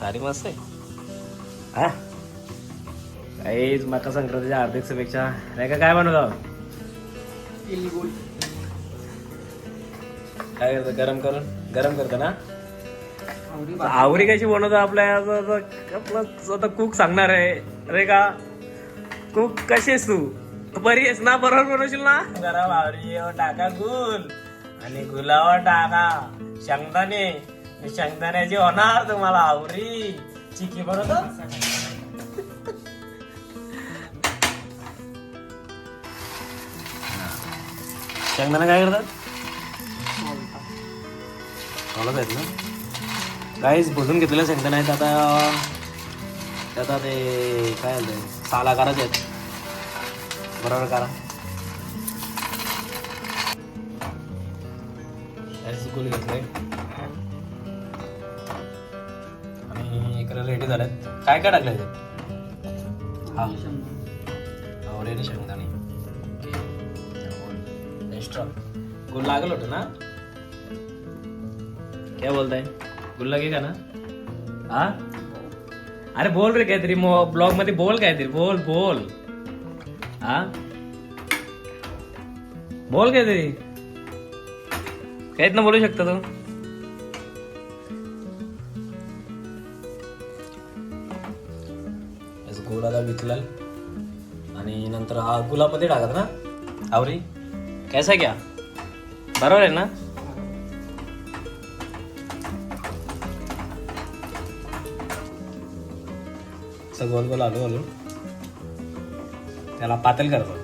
भारी मस्त आहे. हा? काहीच मकर संक्रांतीच्या हार्दिक शुभेच्छा. नाही का काय म्हणत आहोत? काय करतं? गरम करून? गरम करतं ना? आवरी कशी बनवतो आपल्या? आपलं आता कुक सांगणार आहे. अरे का कुक कशी आहेस तू? बरी आहेस ना? बरोबर बनवशील ना? गरम आवरी टाका गुल. आणि गुलावर टाका. शेंगदाणे. शेंगदाण्याची होणार तुम्हाला आवरी चिकी बनवतो शेंगदाणा काय करतात चालत आहेत ना काहीच भुजून घेतलेलं शेंगदाणा आहेत आता त्यात ते काय झालं साला करायचे आहेत बरोबर करा गुल घेतलंय आणि रेडी झालेत काय काय टाकलंय ते? हा. आवडे शेंगदाणे. एक्स्ट्रा गुल लागलं होतं ना? काय बोलताय? गुल्ला घे का ना? हा? अरे बोल रे काहीतरी ब्लॉगमध्ये बोल काहीतरी बोल बोल. हा? बोल काहीतरी. काहीत ना बोलू शकता तू? गोलाला विकला आणि नंतर हा गुलाबमध्ये टाकत ना? आवरी कैसा घ्या बरोबर आहे ना? गोल गोल आलो आलो त्याला पातळ करतो.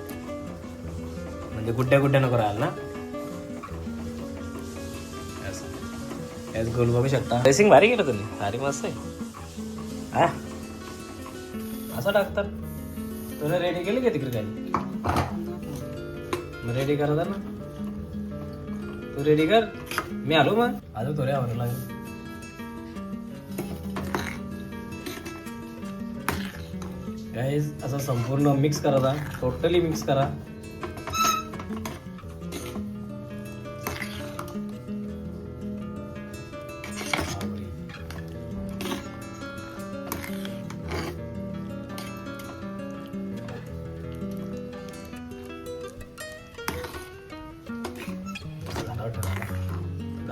म्हणजे गुड्ड्या गुड्ड्या नको राहाल ना? गोल बघू शकता. ड्रेसिंग भारी केलं तुम्ही. भारी मस्त आहे. हा? असं टाकतात. तुला रेडी केली का तिकडे काही? मग रेडी करा ना. तू रेडी कर. मी आलो मग. आलो थोड्या आवडला लागेल. गाईज असं संपूर्ण मिक्स करा टोटली मिक्स करा.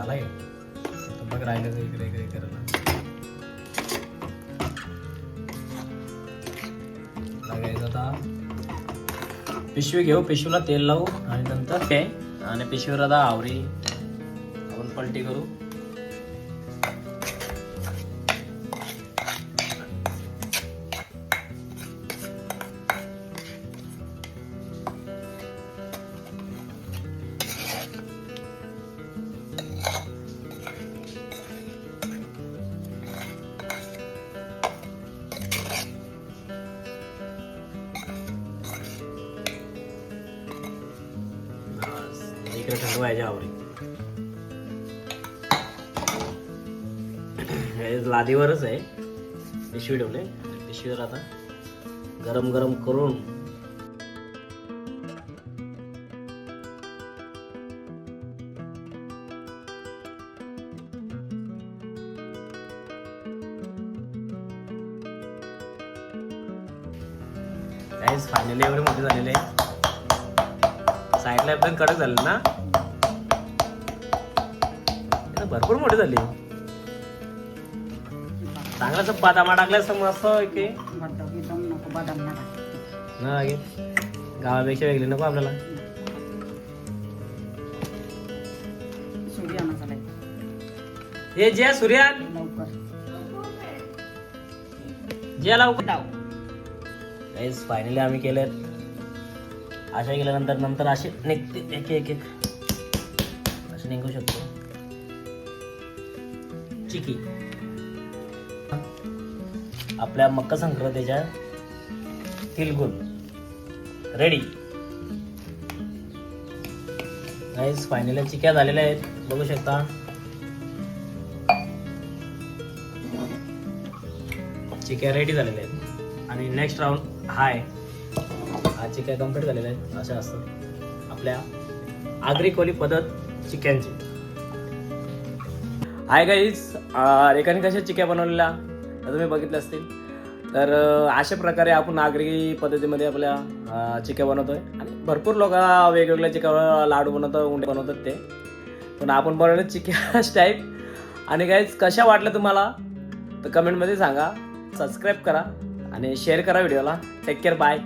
झाला. बघ राहिलं इकडे इकडे करायला. लागायचं आता. पिशवी घेऊ पिशवीला तेल लावू आणि नंतर ते आणि पिशवीवर आता आवरी आपण पलटी करू. इकडे थंड व्हायच्या आवरी लादीवरच आहे. पिशवी ठेवले. पिशवीवर आता गरम गरम करून फायनली एवढे मोठे झालेले आहे साईडला एकदम कडक झाले ना. भरपूर मोठे झाले. चांगलाच बदामा टाकल्या असं मस्त की. ना गावापेक्षा वेगळी नको आपल्याला. हे जे सूर्या जे लवकर. काहीच फायनली आम्ही केलेत. अशा केल्यानंतर नंतर असे निघते एक एक एक. असे निघू शकतो. चिकी. आपल्या मकर संक्रांतीच्या तिलगुल रेडी नाही फायनली चिक्या झालेल्या आहेत. बघू शकता. चिक्या रेडी झालेल्या आहेत. आणि नेक्स्ट राऊंड हाय जे काय कंप्लीट झालेले आहेत अशा असतात. आपल्या आगरी कोली पद्धत चिक्यांची हाय गाईज रेखाने कशा चिक्या बनवलेल्या? तुम्ही बघितलं असतील. तर अशा प्रकारे आपण आगरी पद्धतीमध्ये आपल्या अं, चिक्या बनवतोय. आणि भरपूर लोक वेगवेगळ्या चिक्या लाडू बनवतात उंडे बनवतात ते. पण आपण बनवले चिक्या टाईप आणि गाईज कशा वाटल्या तुम्हाला? तर कमेंटमध्ये सांगा. सबस्क्राईब करा. आणि शेअर करा व्हिडिओला टेक केअर बाय